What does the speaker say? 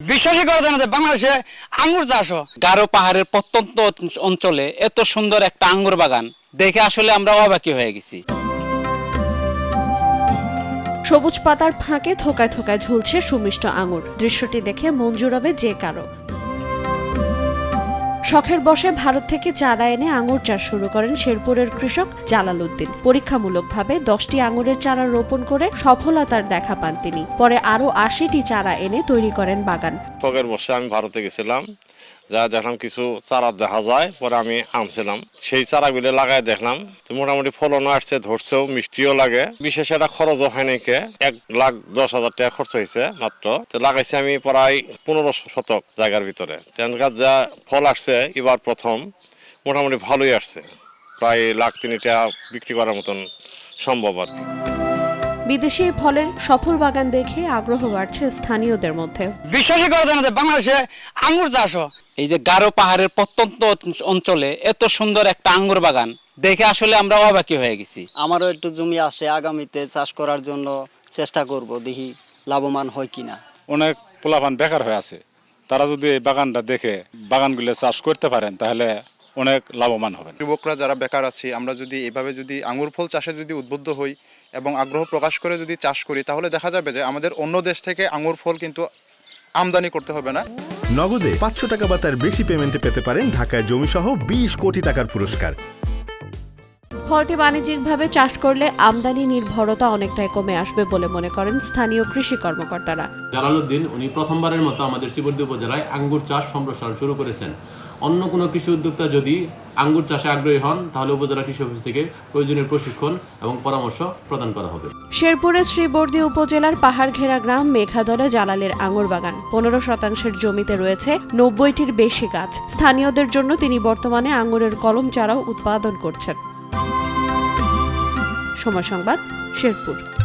বিশ্বাসই করা যায় না যে বাংলাদেশে আঙ্গুর চাষ গারো পাহাড়ের প্রত্যন্ত অঞ্চলে এত সুন্দর একটা আঙ্গুর বাগান দেখে আসলে আমরা অবাকি হয়ে গেছি। সবুজ পাতার ফাঁকে থোকায় থোকায় ঝুলছে সুমিষ্ট আঙুর দৃশ্যটি দেখে মন হবে যে কারও। শখের বসে ভারত থেকে চারা এনে আঙুর চাষ শুরু করেন শেরপুরের কৃষক জালাল উদ্দিন পরীক্ষামূলকভাবে দশটি আঙুরের চারা রোপণ করে সফলতার দেখা পান তিনি। পরে আরও আশিটি চারা এনে তৈরি করেন বাগান। শখের বসে আমি ভারতে গেছিলাম। যা দেখলাম কিছু চারা দেখা যায়, পরে আমি আনছিলাম। সেই চারাগুলো লাগাই দেখলাম। মোটামুটি ফলনও আসছে, ধরছেও, মিষ্টিও লাগে। বিশেষ একটা খরচও হয় নাকি এক লাখ দশ হাজার টাকা খরচ হয়েছে মাত্র। তো লাগাইছি আমি প্রায় পনেরো শতক জায়গার ভিতরে। তেনকার যা ফল আসছে, এবার প্রথম মোটামুটি ভালোই আসছে। প্রায় লাখ তিন টাকা বিক্রি করার মতন সম্ভব আর কি। বিদেশি এই ফলের সফল বাগান দেখে আগ্রহ বাড়ছে স্থানীয়দের মধ্যে। বিশ্বাসই করা যায় না যে বাংলাদেশে আঙ্গুর চাষ হয়। এই যে গারো পাহাড়ের প্রত্যন্ত অঞ্চলে এত সুন্দর একটা আঙ্গুর বাগান দেখে আসলে আমরা অবাকি হয়ে গেছি। আমারও একটু জমি আসে আগামীতে চাষ করার জন্য চেষ্টা করব দেখি লাভবান হয় কিনা। অনেক পোলাপান বেকার হয়ে আছে। তারা যদি এই বাগানটা দেখে বাগানগুলো চাষ করতে পারেন তাহলে অনেক লাভবান হবে যুবকরা যারা বেকার আছি আমরা যদি এভাবে যদি আঙুর ফল চাষে যদি উদ্বুদ্ধ হই এবং আগ্রহ প্রকাশ করে যদি চাষ করি তাহলে দেখা যাবে যে আমাদের অন্য দেশ থেকে আঙুর ফল কিন্তু আমদানি করতে হবে না। নগদে পাঁচশো টাকা বা তার বেশি পেমেন্টে পেতে পারেন ঢাকায় জমিসহ বিশ কোটি টাকার পুরস্কার। ফলটি বাণিজ্যিকভাবে চাষ করলে আমদানি নির্ভরতা অনেকটাই কমে আসবে বলে মনে করেন স্থানীয় কৃষি কর্মকর্তারা। জালালউদ্দিন উনি প্রথমবারের মতো আমাদের শ্রীবর্দী উপজেলায় আঙ্গুর চাষ সম্প্রসারণ শুরু করেছেন। অন্য কোনো কৃষি উদ্যোক্তা যদি আঙ্গুর চাষে আগ্রহী হন তাহলে উপজেলা কৃষি অফিস থেকে প্রয়োজনীয় প্রশিক্ষণ এবং পরামর্শ প্রদান করা হবে। শেরপুরের শ্রীবর্দী উপজেলার পাহাড় ঘেরা গ্রাম মেঘাদলে জালালের আঙুর বাগান। পনেরো শতাংশের জমিতে রয়েছে নব্বইটির বেশি গাছ। স্থানীয়দের জন্য তিনি বর্তমানে আঙুরের কলম চারাও উৎপাদন করছেন। সময় সংবাদ শেরপুর।